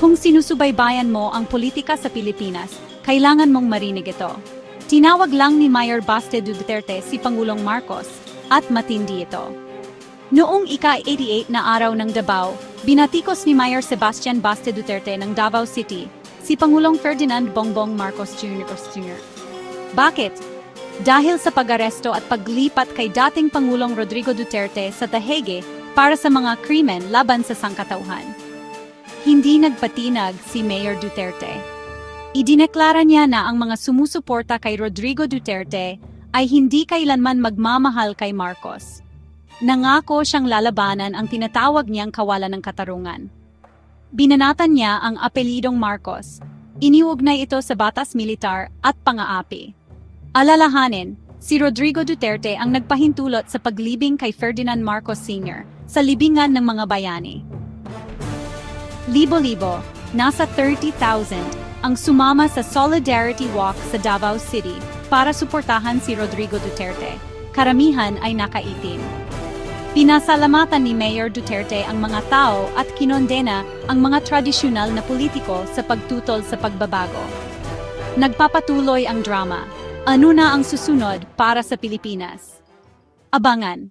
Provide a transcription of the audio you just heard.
Kung sinusubaybayan mo ang politika sa Pilipinas, kailangan mong marinig ito. Tinawag lang ni Mayor Baste Duterte si Pangulong Marcos, at matindi ito. Noong ika-88 na araw ng Davao, binatikos ni Mayor Sebastian Baste Duterte ng Davao City, si Pangulong Ferdinand Bongbong Marcos Jr. Jr. Bakit? Dahil sa pag-aresto at paglipat kay dating Pangulong Rodrigo Duterte sa Tahegue para sa mga krimen laban sa sangkatauhan. Hindi nagpatinag si Mayor Duterte. Idineklara niya na ang mga sumusuporta kay Rodrigo Duterte ay hindi kailanman magmamahal kay Marcos. Nangako siyang lalabanan ang tinatawag niyang kawalan ng katarungan. Binanatan niya ang apelidong Marcos. Iniugnay ito sa batas militar at pang-aapi. Alalahanin, si Rodrigo Duterte ang nagpahintulot sa paglibing kay Ferdinand Marcos Sr. sa libingan ng mga bayani. Libo-libo, nasa 30,000 ang sumama sa Solidarity Walk sa Davao City para suportahan si Rodrigo Duterte. Karamihan ay nakaitim. Pinasalamatan ni Mayor Duterte ang mga tao at kinondena ang mga tradisyonal na politiko sa pagtutol sa pagbabago. Nagpapatuloy ang drama. Ano na ang susunod para sa Pilipinas? Abangan.